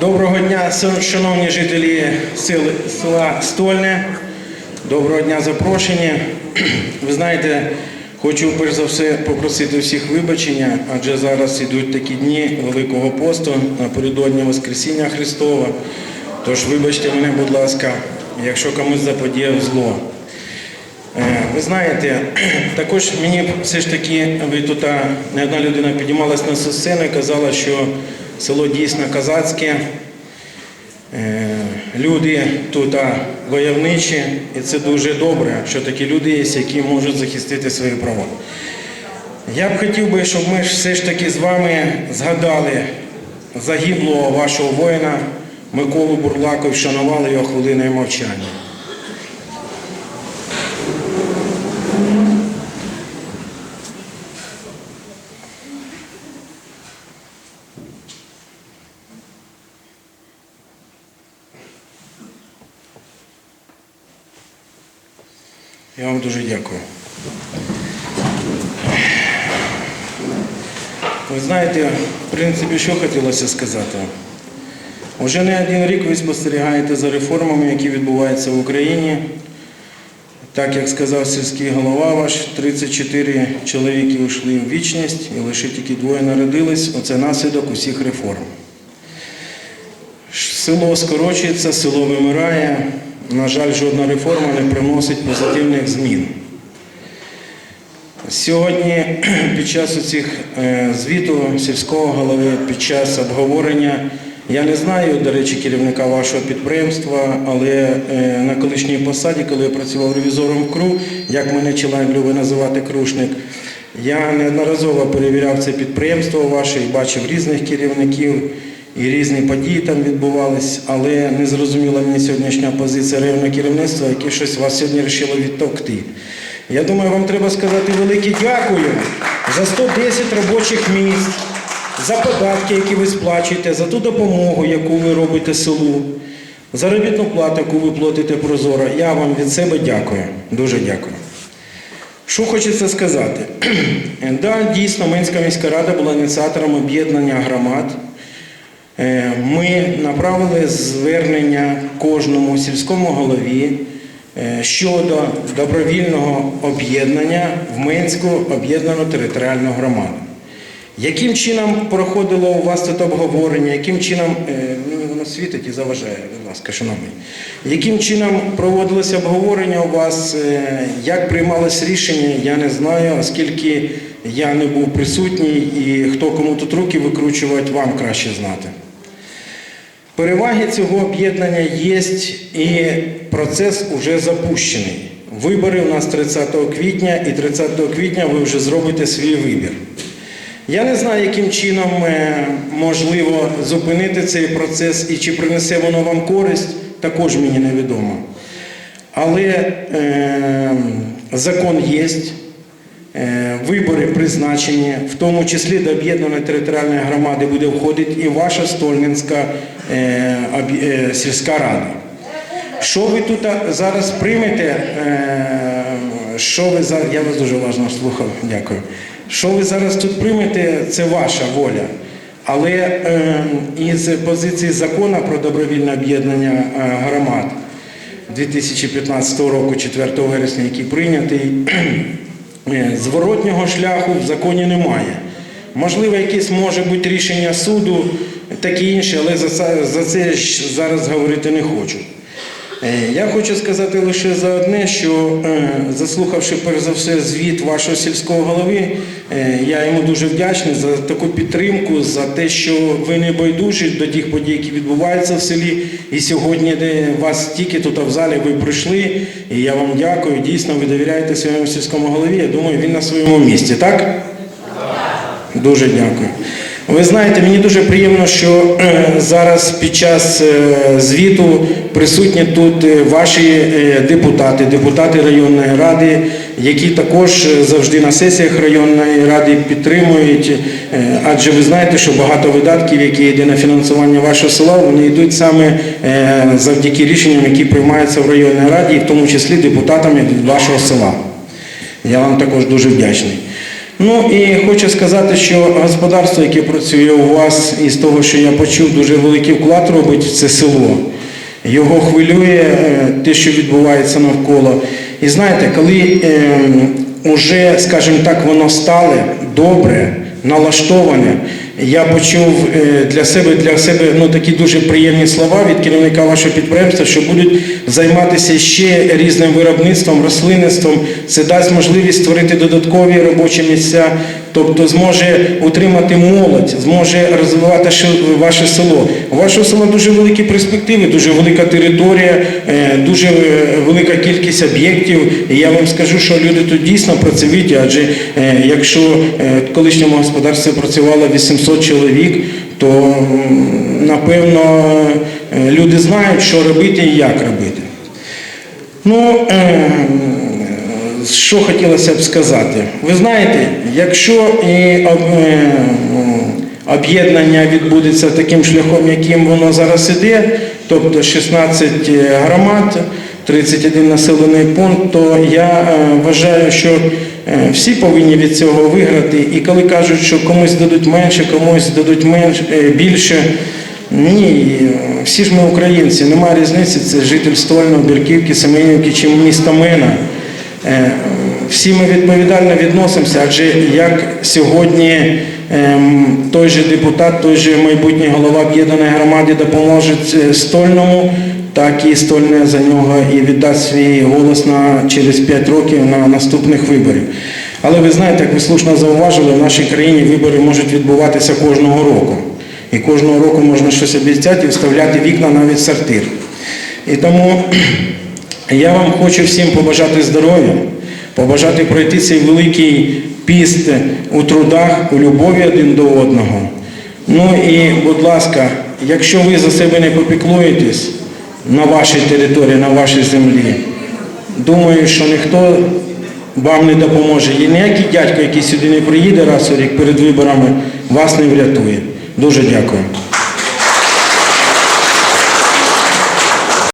Доброго дня, шановні жителі села Стольне. Доброго дня, запрошені. Ви знаєте, хочу перш за все попросити всіх вибачення, адже зараз ідуть такі дні Великого посту напередодні Воскресіння Христова. Тож вибачте мене, будь ласка, якщо комусь заподіяв зло. Е, Ви знаєте, також мені все ж таки, ви тут не одна людина підіймалась на сцену і казала, що село дійсно казацьке, е, люди тут войовничі, і це дуже добре, що такі люди є, які можуть захистити свої права. Я б хотів би, щоб ми все ж таки з вами згадали загиблого вашого воїна Миколу Бурлаку і вшанували його хвилиною мовчання. Я вам дуже дякую. Ви знаєте, в принципі, що хотілося сказати. Уже не один рік ви спостерігаєте за реформами, які відбуваються в Україні. Так як сказав сільський голова ваш, 34 чоловіки ушли в вічність і лише тільки двоє народились. Оце наслідок усіх реформ. Село скорочується, село вимирає. На жаль, жодна реформа не приносить позитивних змін. Сьогодні під час цих звіту сільського голови, під час обговорення, я не знаю, до речі, керівника вашого підприємства, але е, на колишній посаді, коли я працював ревізором КРУ, як мене чоловік любить називати крушник, я неодноразово перевіряв це підприємство ваше і бачив різних керівників. І різні події там відбувались, але не зрозуміла мені сьогоднішня позиція районного керівництва, яке щось вас сьогодні вирішило відтовкти. Я думаю, вам треба сказати велике дякую за 110 робочих місць, за податки, які ви сплачуєте, за ту допомогу, яку ви робите селу, заробітну плату, яку ви платите прозоро. Я вам від себе дякую. Дуже дякую. Що хочеться сказати? да, дійсно, Минська міська рада була ініціатором об'єднання громад. Е, Ми направили звернення кожному сільському голові е, щодо добровільного об'єднання в Минську об'єднану територіальну громаду. Яким чином проходило у вас тут обговорення, яким чином, е, мені воно світить і заважає, будь ласка, шановний, яким чином проводилося обговорення у вас, як приймалось рішення, я не знаю, оскільки я не був присутній і хто кому тут руки викручувати, вам краще знати. Переваги цього об'єднання є і процес вже запущений. Вибори у нас 30 квітня, і 30 квітня ви вже зробите свій вибір. Я не знаю, яким чином е, можливо зупинити цей процес і чи принесе воно вам користь, також мені невідомо. Але е, закон є, вибори призначені, в тому числі до об'єднаної територіальної громади буде входити і ваша Стольненська е, е, сільська рада. Що ви тут зараз приймете? е, Що ви за я вас дуже уважно слухав, дякую. Що ви зараз тут приймете, це ваша воля. Але е, із позиції закону про добровільне об'єднання громад 2015 року, 4 вересня, який прийнятий, зворотнього шляху в законі немає. Можливо, якесь може бути рішення суду, таке інше, але за це, зараз говорити не хочу. Е, Я хочу сказати лише за одне, що е, заслухавши перш за все звіт вашого сільського голови, е, я йому дуже вдячний за таку підтримку, за те, що ви не байдужі до тих подій, які відбуваються в селі. І сьогодні, вас тільки тут в залі, ви прийшли. І я вам дякую. Дійсно, ви довіряєте своєму сільському голові. Я думаю, він на своєму місці, так? Дуже дякую. Ви знаєте, мені дуже приємно, що е, зараз під час е, звіту присутні тут е, ваші депутати, депутати районної ради, які також завжди на сесіях районної ради підтримують. Адже ви знаєте, що багато видатків, які йде на фінансування вашого села, вони йдуть саме завдяки рішенням, які приймаються в районній раді, в тому числі депутатами вашого села. Я вам також дуже вдячний. Ну і хочу сказати, що господарство, яке працює у вас, і з того, що я почув, дуже великий вклад робить в це село. Його хвилює е, те, що відбувається навколо. І знаєте, коли е, уже, скажімо так, воно стало добре, налаштоване, я почув е, для себе для себе ну, такі дуже приємні слова від керівника вашого підприємства, що будуть займатися ще різним виробництвом, рослинництвом. Це дасть можливість створити додаткові робочі місця, тобто зможе утримати молодь, зможе розвивати ваше село. У вашого села дуже великі перспективи, дуже велика територія, е, дуже е, велика кількість об'єктів. І я вам скажу, що люди тут дійсно працьовиті, адже е, якщо в колишньому господарстві працювало 800 чоловік, то напевно люди знають, що робити і як робити. Ну, що хотілося б сказати? Ви знаєте, якщо і е, об'єднання відбудеться таким шляхом, яким воно зараз іде, тобто 16 громад, 31 населений пункт, то я е, вважаю, що е, всі повинні від цього виграти. І коли кажуть, що комусь дадуть менше, комусь дадуть менше, е, більше, ні, е, всі ж ми українці, немає різниці, це житель Стольного, Бірківки, Семенівки чи міста Мина. Е, Всі ми відповідально відносимося, адже як сьогодні ем, той же депутат, той же майбутній голова об'єднаної громади допоможе Стольному, так і Стольне за нього і віддасть свій голос на через 5 років на наступних виборів. Але ви знаєте, як ви слушно зауважили, в нашій країні вибори можуть відбуватися кожного року. І кожного року можна щось обіцяти і вставляти вікна навіть сортир. І тому я вам хочу всім побажати здоров'я, побажати пройти цей великий піст у трудах, у любові один до одного. Ну і, будь ласка, якщо ви за себе не попіклуєтесь на вашій території, на вашій землі, думаю, що ніхто вам не допоможе. І ніякий дядько, який сюди не приїде раз у рік перед виборами, вас не врятує. Дуже дякую.